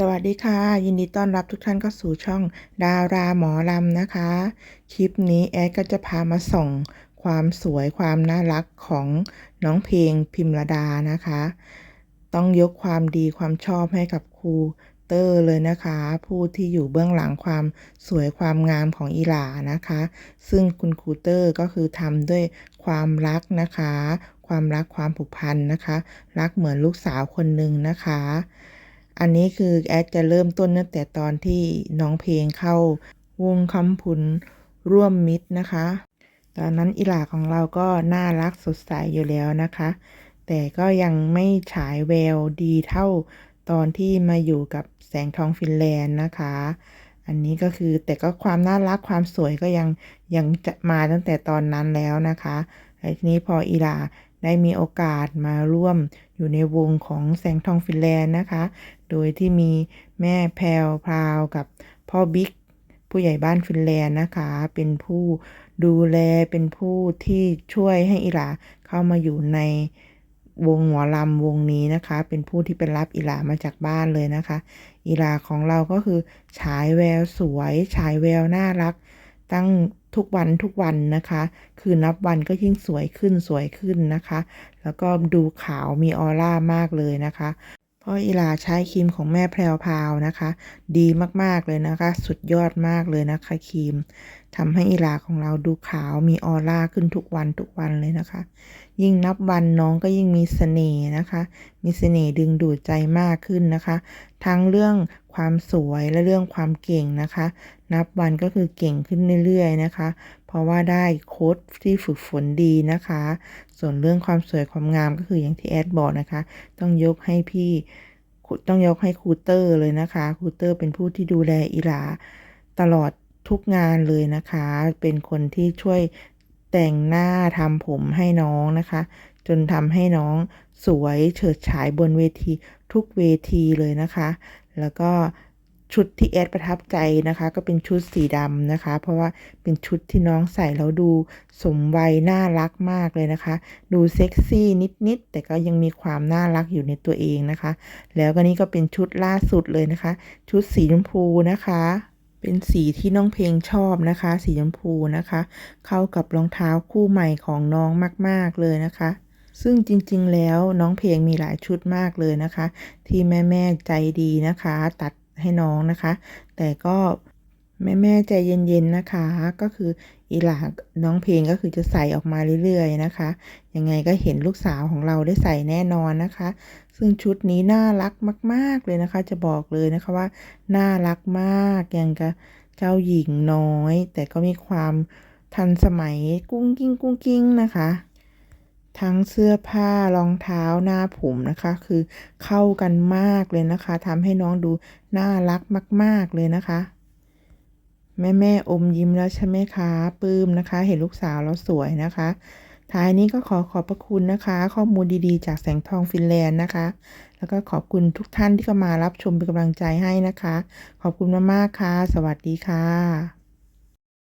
สวัสดีค่ะ ยินดีต้อนรับทุกท่านเข้าสู่ช่องดาราหมอลำนะคะ คลิปนี้แอดก็จะพามาส่องความสวยความน่ารักของน้องเพลงพิมรดานะคะ ต้องยกความดีความชอบให้กับครูเตอร์เลยนะคะ ผู้ที่อยู่เบื้องหลังความสวยความงามของอีหลานะคะ ซึ่งคุณครูเตอร์ก็คือทำด้วยความรักนะคะ ความรักความผูกพันนะคะ รักเหมือนลูกสาวคนหนึ่งนะคะ อันนี้คือแอดจะเริ่มต้นตั้งแต่ตอนที่น้องเพลงเข้าวงคำพุนร่วมมิตรนะคะ ตอนนั้นอีหลาของเราก็น่ารักสดใสอยู่แล้วนะคะ แต่ก็ยังไม่ฉายแววดีเท่าตอนที่มาอยู่กับแสงทองฟินแลนด์นะคะ อันนี้ก็คือแต่ก็ความน่ารักความสวยก็ยังยังจะมาตั้งแต่ตอนนั้นแล้วนะคะ แล้วทีนี้พออีลาได้มีโอกาสมาร่วมอยู่ในวงของแสงทองฟินแลนด์นะคะ โดยที่มีแม่แพรวพราวกับพ่อบิ๊กผู้ใหญ่บ้านฟินแลนด์นะคะ เป็นผู้ดูแลเป็นผู้ที่ช่วยให้อิลาเข้ามาอยู่ในวงหมอลำวงนี้นะคะ เป็นผู้ที่ไปรับอิลามาจากบ้านเลยนะคะ อิลาของเราก็คือฉายแววสวย ฉายแววน่ารัก ตั้ง ทุกวันทุกวันนะคะ คือนับวันก็ยิ่งสวยขึ้นสวยขึ้นนะคะ แล้วก็ดูขาวมีออร่ามากเลยนะคะเพราะอีลาใช้ครีมของแม่แพรวพาวนะคะ ดีมากๆเลยนะคะ สุดยอดมากเลยนะคะครีมทำให้อีลาของเราดูขาวมีออร่าขึ้นทุกวันทุกวันเลยนะคะ ยิ่งนับวันน้องก็ยิ่งมีเสน่ห์นะคะ มีเสน่ห์ดึงดูดใจมากขึ้นนะคะ ทั้งเรื่อง ความสวยและเรื่องความเก่งนะคะ นับวันก็คือเก่งขึ้นเรื่อยๆนะคะ เพราะว่าได้โค้ดที่ฝึกฝนดีนะคะ ส่วนเรื่องความสวยความงามก็คืออย่างที่แอดบอกนะคะ ต้องยกให้พี่ต้องยกให้ครูเตอร์เลยนะคะครูเตอร์เป็นผู้ที่ดูแลอีหลาตลอดทุกงานเลยนะคะ เป็นคนที่ช่วยแต่งหน้าทำผมให้น้องนะคะ จนทำให้น้องสวยเฉิดฉายบนเวทีทุกเวทีเลยนะคะ แล้วก็ชุดที่แอดประทับใจนะคะ ก็เป็นชุดสีดำนะคะ เพราะว่าเป็นชุดที่น้องใส่แล้วดูสมวัยน่ารักมากเลยนะคะ ดูเซ็กซี่นิดๆแต่ก็ยังมีความน่ารักอยู่ในตัวเองนะคะ แล้วก็นี่ก็เป็นชุดล่าสุดเลยนะคะ ชุดสีชมพูนะคะ เป็นสีที่น้องเพลงชอบนะคะ สีชมพูนะคะ เข้ากับรองเท้าคู่ใหม่ของน้องมาก ๆเลยนะคะ ซึ่งจริงๆ แล้วน้องเพลงมีหลายชุดมากเลยนะคะ ที่แม่ๆใจดีนะคะ ตัดให้น้องนะคะ แต่ก็แม่แม่ใจเย็นๆนะคะ ก็คืออีหลาน้องเพลงก็คือจะใส่ออกมาเรื่อยๆนะคะ ยังไงก็เห็นลูกสาวของเราได้ใส่แน่นอนนะคะ ซึ่งชุดนี้น่ารักมากๆเลยนะคะ จะบอกเลยนะคะว่าน่ารักมากอย่างกับเจ้าหญิงน้อย แต่ก็มีความทันสมัยกุ้งกิ้งกุ้งกิ้งนะคะ ทั้งเสื้อผ้ารองเท้าหน้าผมนะคะ คือเข้ากันมากเลยนะคะทำให้น้องดูน่ารักมาก ๆ เลยนะคะ แม่แม่อมยิ้มแล้วใช่ไหมคะปลื้มนะคะ เห็นลูกสาวแล้วสวยนะคะท้ายนี้ก็ขอขอบพระคุณนะคะ ข้อมูลดีๆ จากแสงทองฟินแลนด์นะคะ แล้วก็ขอบคุณทุกท่านที่เข้ามารับชมเป็นกำลังใจให้นะคะ ขอบคุณมากๆค่ะ สวัสดีค่ะ